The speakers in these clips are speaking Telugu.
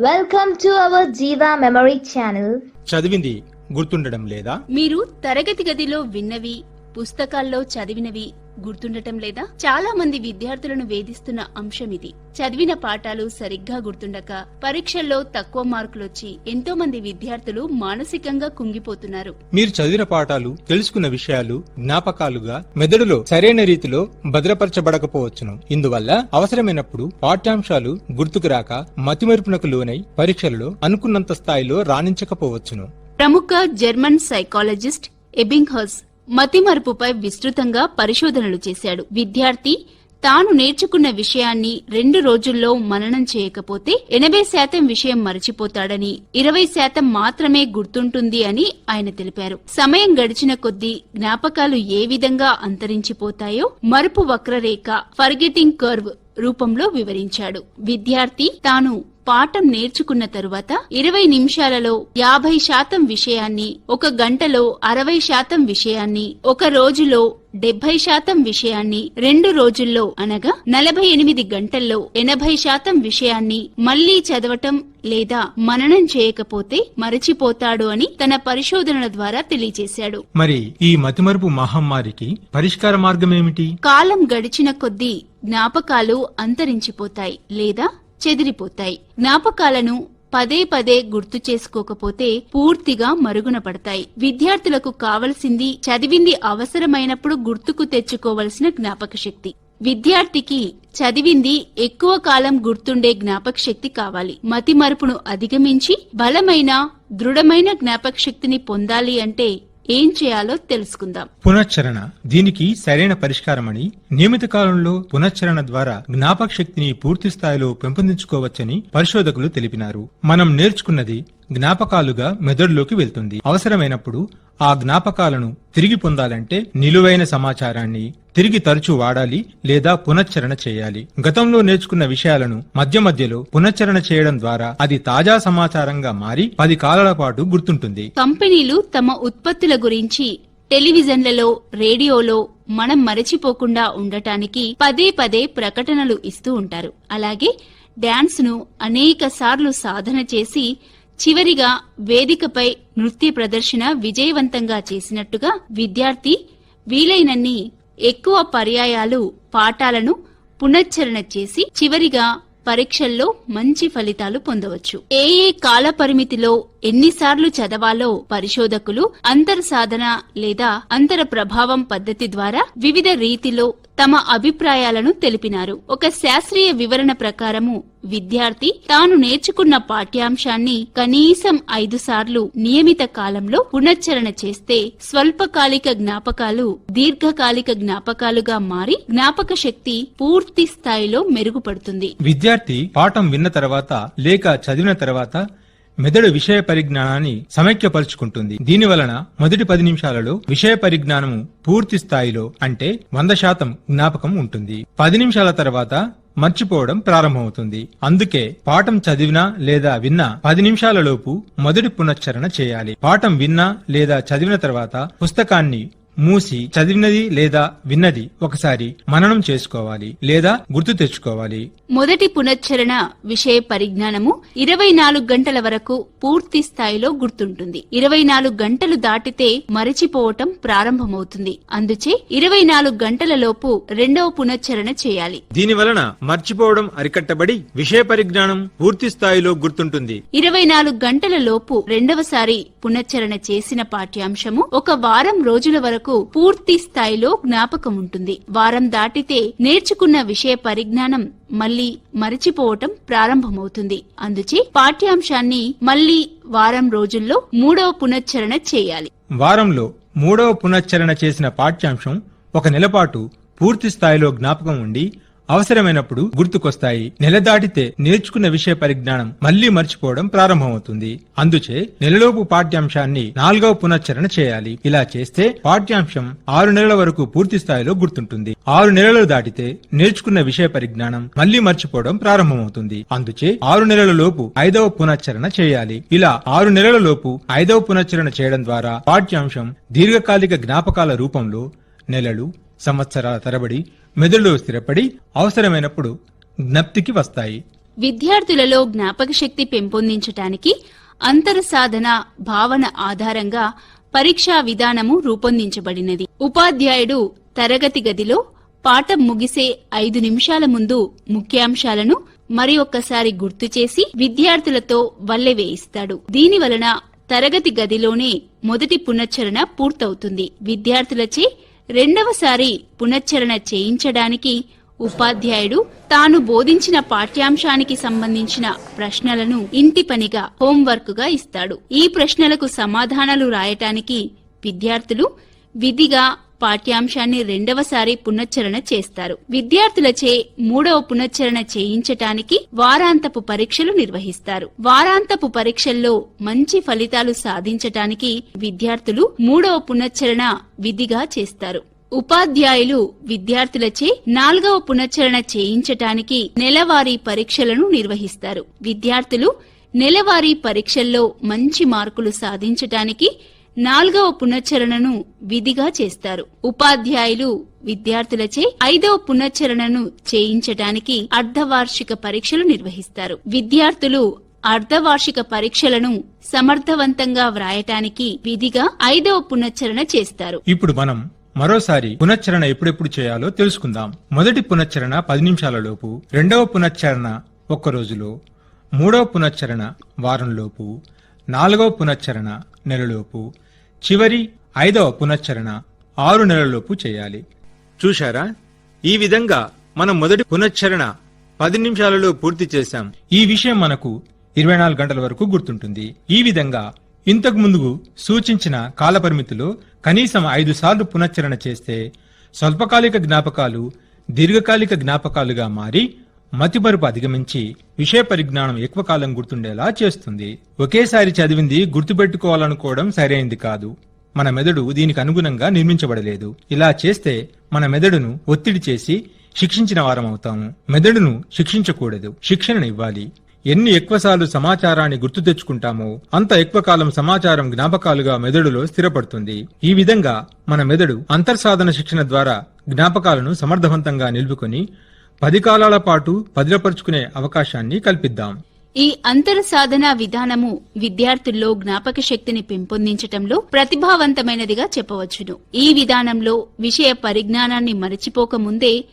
Welcome to our Jeeva memory channel చదివింది గుర్తుండడం లేదా? మీరు తరగతి గదిలో విన్నవి పుస్తకాల్లో చదివినవి గుర్తుండటం లేదా? చాలా మంది విద్యార్థులను వేధిస్తున్న అంశం ఇది. చదివిన పాఠాలు సరిగ్గా గుర్తుండక పరీక్షల్లో తక్కువ మార్కులొచ్చి ఎంతో మంది విద్యార్థులు మానసికంగా కుంగిపోతున్నారు. మీరు చదివిన పాఠాలు తెలుసుకున్న విషయాలు జ్ఞాపకాలుగా మెదడులో సరైన రీతిలో భద్రపరచబడకపోవచ్చును. ఇందువల్ల అవసరమైనప్పుడు పాఠ్యాంశాలు గుర్తుకు రాక మతిమరుపునకు లోనై పరీక్షలలో అనుకున్నంత స్థాయిలో రాణించకపోవచ్చును. ప్రముఖ జర్మన్ సైకాలజిస్ట్ ఎబింగ్హర్స్ మతిమరుపుపై విస్తృతంగా పరిశోధనలు చేశాడు. విద్యార్థి తాను నేర్చుకున్న విషయాన్ని రెండు రోజుల్లో మననం చేయకపోతే ఎనభై శాతం విషయం మరచిపోతాడని ఇరవై శాతం మాత్రమే గుర్తుంటుంది అని ఆయన తెలిపారు. సమయం గడిచిన కొద్దీ జ్ఞాపకాలు ఏ విధంగా అంతరించిపోతాయో మరుపు వక్రరేఖ ఫర్గెటింగ్ కర్వ్ రూపంలో వివరించాడు. విద్యార్థి తాను పాఠం నేర్చుకున్న తరువాత ఇరవై నిమిషాలలో యాభై శాతం విషయాన్ని ఒక గంటలో అరవై శాతం విషయాన్ని ఒక రోజులో డెబ్బై శాతం విషయాన్ని రెండు రోజుల్లో అనగా నలభై ఎనిమిది గంటల్లో ఎనభై శాతం విషయాన్ని మళ్ళీ చదవటం లేదా మననం చేయకపోతే మరచిపోతాడు అని తన పరిశోధనల ద్వారా తెలియజేశాడు. మరి ఈ మతిమరుపు మహమ్మారికి పరిష్కార మార్గమేమిటి? కాలం గడిచిన కొద్దీ జ్ఞాపకాలు అంతరించిపోతాయి లేదా చెదిరిపోతాయి. జ్ఞాపకాలను పదే పదే గుర్తు చేసుకోకపోతే పూర్తిగా మరుగున పడతాయి విద్యార్థులకు కావలసింది చదివింది అవసరమైనప్పుడు గుర్తుకు తెచ్చుకోవలసిన జ్ఞాపక శక్తి విద్యార్థికి చదివింది ఎక్కువ కాలం గుర్తుండే జ్ఞాపక శక్తి కావాలి. మతి మరుపును అధిగమించి బలమైన దృఢమైన జ్ఞాపక శక్తిని పొందాలి అంటే ఏం చేయాలో తెలుసుకుందాం. పునశ్చరణ దీనికి సరైన పరిష్కారమని నియమిత కాలంలో పునశ్చరణ ద్వారా జ్ఞాపక శక్తిని పూర్తి స్థాయిలో పెంపొందించుకోవచ్చని పరిశోధకులు తెలిపినారు. మనం నేర్చుకున్నది జ్ఞాపకాలుగా మెదడులోకి వెళ్తుంది. అవసరమైనప్పుడు ఆ జ్ఞాపకాలను తిరిగి పొందాలంటే నిలువైన సమాచారాన్ని తిరిగి తరచూ వాడాలి లేదా పునశ్చరణ చేయాలి. గతంలో నేర్చుకున్న విషయాలను మధ్య మధ్యలో పునశ్చరణ చేయడం ద్వారా అది తాజా సమాచారంగా మారి పది కాలాల పాటు గుర్తుంటుంది. కంపెనీలు తమ ఉత్పత్తుల గురించి టెలివిజన్లలో రేడియోలో మనం మరచిపోకుండా ఉండటానికి పదే పదే ప్రకటనలు ఇస్తూ ఉంటారు. అలాగే డాన్స్ను అనేక సార్లు సాధన చేసి చివరిగా వేదికపై నృత్య ప్రదర్శన విజయవంతంగా చేసినట్టుగా విద్యార్థి వీలైనన్ని ఎక్కువ పర్యాయాలు పాఠాలను పునశ్చరణ చేసి చివరిగా పరీక్షల్లో మంచి ఫలితాలు పొందవచ్చు. ఏ ఏ కాల పరిమితిలో ఎన్నిసార్లు చదవాలో పరిశోధకులు అంతర్ సాధన లేదా అంతర ప్రభావం పద్ధతి ద్వారా వివిధ రీతిలో తమ అభిప్రాయాలను తెలిపినారు. ఒక శాస్త్రీయ వివరణ ప్రకారము విద్యార్థి తాను నేర్చుకున్న పాఠ్యాంశాన్ని కనీసం ఐదు సార్లు నియమిత కాలంలో పునశ్చరణ చేస్తే స్వల్పకాలిక జ్ఞాపకాలు దీర్ఘకాలిక జ్ఞాపకాలుగా మారి జ్ఞాపక శక్తి పూర్తి స్థాయిలో మెరుగుపడుతుంది. విద్యార్థి పాఠం విన్న తర్వాత లేక చదివిన తర్వాత మెదడు విషయ పరిజ్ఞానాన్ని సమైక్యపరుచుకుంటుంది. దీని వలన మొదటి పది నిమిషాలలో విషయ పరిజ్ఞానము పూర్తి స్థాయిలో అంటే వంద శాతం జ్ఞాపకం ఉంటుంది. పది నిమిషాల తర్వాత మర్చిపోవడం ప్రారంభమవుతుంది. అందుకే పాఠం చదివినా లేదా విన్నా పది నిమిషాలలోపు మొదటి పునశ్చరణ చేయాలి. పాఠం విన్నా లేదా చదివిన తర్వాత పుస్తకాన్ని మూసి చదివినది లేదా విన్నది ఒకసారి మననం చేసుకోవాలి లేదా గుర్తు తెచ్చుకోవాలి. మొదటి పునశ్చరణ విషయ పరిజ్ఞానము ఇరవై నాలుగు గంటల వరకు పూర్తి స్థాయిలో గుర్తుంటుంది. ఇరవై నాలుగు గంటలు దాటితే మరచిపోవటం ప్రారంభమవుతుంది. అందుచే ఇరవై నాలుగు గంటల లోపు రెండవ పునశ్చరణ చేయాలి. దీని వలన మర్చిపోవడం అరికట్టబడి విషయ పరిజ్ఞానం పూర్తి స్థాయిలో గుర్తుంటుంది. ఇరవై నాలుగు గంటల లోపు రెండవసారి పునశ్చరణ చేసిన పాఠ్యాంశము ఒక వారం రోజుల వరకు పూర్తి స్థాయిలో జ్ఞాపకం ఉంటుంది వారం దాటితే నేర్చుకున్న విషయ పరిజ్ఞానం మళ్ళీ మరచిపోవటం ప్రారంభమవుతుంది. అందుచే పాఠ్యాంశాన్ని మళ్ళీ వారం రోజుల్లో మూడవ పునశ్చరణ చేయాలి. వారంలో మూడవ పునశ్చరణ చేసిన పాఠ్యాంశం ఒక నెలపాటు పూర్తి స్థాయిలో జ్ఞాపకం ఉండి అవసరమైనప్పుడు గుర్తుకొస్తాయి. నెల దాటితే నేర్చుకున్న విషయ పరిజ్ఞానం మళ్ళీ మర్చిపోవడం ప్రారంభమవుతుంది. అందుచే నెలలోపు పాఠ్యాంశాన్ని నాలుగవ పునశ్చరణ చేయాలి. ఇలా చేస్తే పాఠ్యాంశం ఆరు నెలల వరకు పూర్తి స్థాయిలో గుర్తుంటుంది. ఆరు నెలలు దాటితే నేర్చుకున్న విషయ పరిజ్ఞానం మళ్ళీ మర్చిపోవడం ప్రారంభమవుతుంది. అందుచే ఆరు నెలల లోపు ఐదవ పునశ్చరణ చేయాలి. ఇలా ఆరు నెలల లోపు ఐదవ పునశ్చరణ చేయడం ద్వారా పాఠ్యాంశం దీర్ఘకాలిక జ్ఞాపకాల రూపంలో నెలలు సంవత్సరాల తరబడి మెదడులో స్థిరపడి అవసరమైనప్పుడు జ్ఞప్తికి వస్తాయి. విద్యార్థులలో జ్ఞాపక శక్తి పెంపొందించటానికి అంతర సాధన భావన ఆధారంగా పరీక్షా విధానము రూపొందించబడినది. ఉపాధ్యాయుడు తరగతి గదిలో పాఠం ముగిసే ఐదు నిమిషాల ముందు ముఖ్యాంశాలను మరి ఒక్కసారి గుర్తు చేసి విద్యార్థులతో వల్లె వేయిస్తాడు. దీని వలన తరగతి గదిలోనే మొదటి పునశ్చరణ పూర్తవుతుంది. విద్యార్థులచే రెండవసారి పునశ్చరణ చేయించడానికి ఉపాధ్యాయుడు తాను బోధించిన పాఠ్యాంశానికి సంబంధించిన ప్రశ్నలను ఇంటి పనిగా హోంవర్క్గా ఇస్తాడు. ఈ ప్రశ్నలకు సమాధానాలు రాయటానికి విద్యార్థులు విధిగా పాఠ్యాంశాన్ని రెండవసారి పునశ్చరణ చేస్తారు. విద్యార్థులచే మూడవ పునశ్చరణ చేయించటానికి వారాంతపు పరీక్షలు నిర్వహిస్తారు. వారాంతపు పరీక్షల్లో మంచి ఫలితాలు సాధించటానికి విద్యార్థులు మూడవ పునశ్చరణ విధిగా చేస్తారు. ఉపాధ్యాయులు విద్యార్థులచే నాలుగవ పునశ్చరణ చేయించటానికి నెలవారీ పరీక్షలను నిర్వహిస్తారు. విద్యార్థులు నెలవారీ పరీక్షల్లో మంచి మార్కులు సాధించటానికి నాలుగవ పునశ్చరణను విధిగా చేస్తారు. ఉపాధ్యాయులు విద్యార్థులచే ఐదవ పునశ్చరణను చేయించటానికి అర్ధవార్షిక పరీక్షలు నిర్వహిస్తారు. విద్యార్థులు అర్ధవార్షిక పరీక్షలను సమర్థవంతంగా వ్రాయటానికి విధిగా ఐదవ పునశ్చరణ చేస్తారు. ఇప్పుడు మనం మరోసారి పునశ్చరణ ఎప్పుడెప్పుడు చేయాలో తెలుసుకుందాం. మొదటి పునశ్చరణ పది నిమిషాలలోపు రెండవ పునశ్చరణ ఒక్క రోజులో మూడవ పునశ్చరణ వారంలోపు నాలుగవ పునశ్చరణ నెలలోపు చివరి ఐదవ పునశ్చరణ ఆరు నెలలలోపు చేయాలి. చూశారా? ఈ విధంగా మనం మొదటి పునశ్చరణ పది నిమిషాలలో పూర్తి చేశాం. ఈ విషయం మనకు ఇరవై నాలుగు గంటల వరకు గుర్తుంటుంది. ఈ విధంగా ఇంతకు ముందు సూచించిన కాలపరిమితిలో కనీసం ఐదు సార్లు పునశ్చరణ చేస్తే స్వల్పకాలిక జ్ఞాపకాలు దీర్ఘకాలిక జ్ఞాపకాలుగా మారి మతిమరుపు అధిగమించి విషయ పరిజ్ఞానం ఎక్కువ కాలం గుర్తుండేలా చేస్తుంది. ఒకేసారి చదివింది గుర్తుపెట్టుకోవాలనుకోవడం సరైంది కాదు. మన మెదడు దీనికి అనుగుణంగా నిర్మించబడలేదు. ఇలా చేస్తే మన మెదడును ఒత్తిడి చేసి శిక్షించిన వారం అవుతాము. మెదడును శిక్షించకూడదు. శిక్షణను ఇవ్వాలి. ఎన్ని ఎక్కువసార్లు సమాచారాన్ని గుర్తు తెచ్చుకుంటామో అంత ఎక్కువ కాలం సమాచారం జ్ఞాపకాలుగా మెదడులో స్థిరపడుతుంది. ఈ విధంగా మన మెదడు అంతర్సాధన శిక్షణ ద్వారా జ్ఞాపకాలను సమర్థవంతంగా నిలుపుకొని పది కాలాల పాటు భద్రపరుచుకునే అవకాశాన్ని కల్పిద్దాం. ఈ అంతర సాధన విధానము విద్యార్థుల్లో జ్ఞాపక శక్తిని పెంపొందించటంలో ప్రతిభావంతమైనదిగా చెప్పవచ్చును. ఈ విధానంలో విషయ పరిజ్ఞానాన్ని మరచిపోక ముందే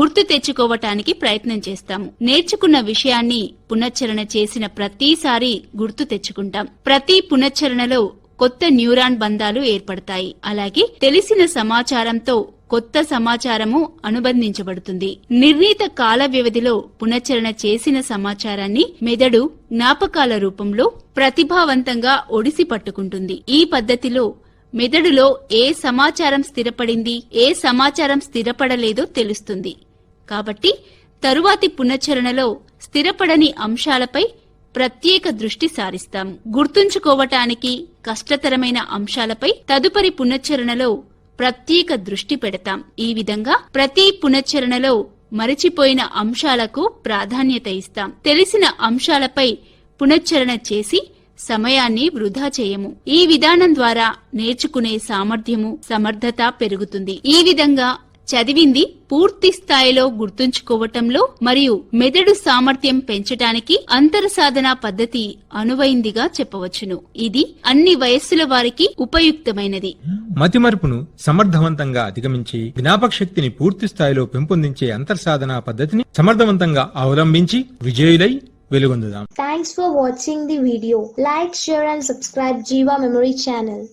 గుర్తు తెచ్చుకోవటానికి ప్రయత్నం చేస్తాము. నేర్చుకున్న విషయాన్ని పునశ్చరణ చేసిన ప్రతిసారి గుర్తు తెచ్చుకుంటాం. ప్రతి పునశ్చరణలో కొత్త న్యూరాన్ బంధాలు ఏర్పడతాయి. అలాగే తెలిసిన సమాచారంతో కొత్త సమాచారము అనుబంధించబడుతుంది. నిర్ణీత కాల వ్యవధిలో పునశ్చరణ చేసిన సమాచారాన్ని మెదడు జ్ఞాపకాల రూపంలో ప్రతిభావంతంగా ఒడిసి పట్టుకుంటుంది. ఈ పద్ధతిలో మెదడులో ఏ సమాచారం స్థిరపడింది ఏ సమాచారం స్థిరపడలేదో తెలుస్తుంది. కాబట్టి తరువాతి పునశ్చరణలో స్థిరపడని అంశాలపై ప్రత్యేక దృష్టి సారిస్తాం గుర్తుంచుకోవటానికి కష్టతరమైన అంశాలపై తదుపరి పునశ్చరణలో ప్రత్యేక దృష్టి పెడతాం. ఈ విధంగా ప్రతి పునశ్చరణలో మరచిపోయిన అంశాలకు ప్రాధాన్యత ఇస్తాం. తెలిసిన అంశాలపై పునశ్చరణ చేసి సమయాన్ని వృధా చేయము. ఈ విధానం ద్వారా నేర్చుకునే సామర్థ్యము సమర్థత పెరుగుతుంది. ఈ విధంగా చదివింది పూర్తి స్థాయిలో గుర్తుంచుకోవటంలో మరియు మెదడు సామర్థ్యం పెంచటానికి అంతర సాధన పద్ధతి అనువైందిగా చెప్పవచ్చును. ఇది అన్ని వయస్సుల వారికి ఉపయుక్తమైనది. మతిమరుపును సమర్థవంతంగా అధిగమించి జ్ఞాపక శక్తిని పూర్తి స్థాయిలో పెంపొందించే అంతర్సాధన పద్ధతిని సమర్థవంతంగా అవలంబించి విజయులై వెలుగొందుదాం. Thanks for watching the video like share and subscribe Jeeva memory channel